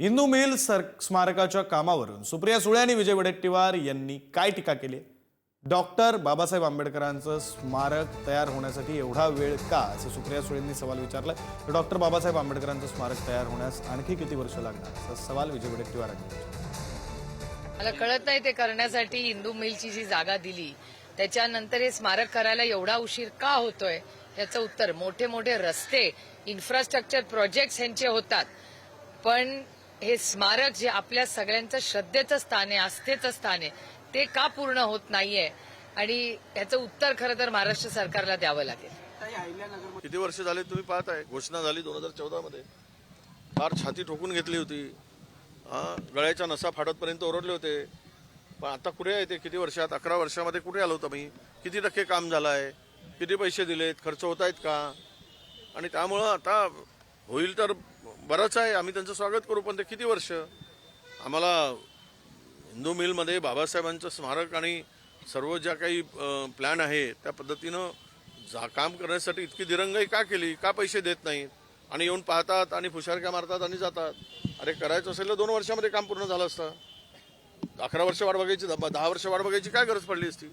Hindu mill sir स्मारकाच्या कामावरून सुप्रिया सुळे आणि विजय वडेट्टीवार यांनी काय टीका केली? डॉक्टर बाबासाहेब आंबेडकरांचं स्मारक तयार होण्यासाठी एवढा वेळ का? असं सुप्रिया सुळेंनी सवाल विचारला तर डॉक्टर बाबासाहेब आंबेडकरांचं स्मारक तयार होण्यास आणखी किती वर्ष लागणार? असा सवाल विजय वडेट्टीवारांनी मला कळत नाही ते करण्यासाठी हिंदू मिलची जी जागा दिली त्याच्यानंतर हे स्मारक करायला एवढा उशीर का होतोय? याचं उत्तर मोठे मोठे रस्ते इन्फ्रास्ट्रक्चर प्रोजेक्ट्स यांचे होतात. पण हे स्मारक जे आपल्या सगळ्यांचं श्रद्धेचं स्थान आहे आस्थेचं स्थान आहे ते का पूर्ण होत नाहीये? आणि याचं उत्तर खरं तर महाराष्ट्र सरकारला द्यावं लागेल. किती वर्ष झाले तुम्ही पाहताय? घोषणा झाली दोन हजार चौदा मध्ये. फार छाती ठोकून घेतली होती. हा, गळ्याच्या नसा फाटतपर्यंत ओरडले होते. पण आता कुठे आहे ते? किती वर्षात? अकरा वर्षामध्ये कुठे आलो होतो मी? किती टक्के काम झालं आहे किती पैसे दिलेत? खर्च होत आहेत का? आणि त्यामुळं आता होईल तर बरंच आहे. आम्ही त्यांचं स्वागत करू पण ते किती वर्ष? आम्हाला हिंदू मिलमध्ये बाबासाहेबांचं स्मारक आणि सर्व ज्या काही प्लॅन आहे त्या पद्धतीनं जा काम करण्यासाठी इतकी दिरंगाई का केली? का पैसे देत नाहीत? आणि येऊन पाहतात आणि फुशारक्या मारतात आणि जातात. अरे करायचं असेल तर दोन वर्षामध्ये काम पूर्ण झालं असतं. अकरा वर्ष वाट बघायची दहा दहा वर्ष वाट बघायची काय गरज पडली असती?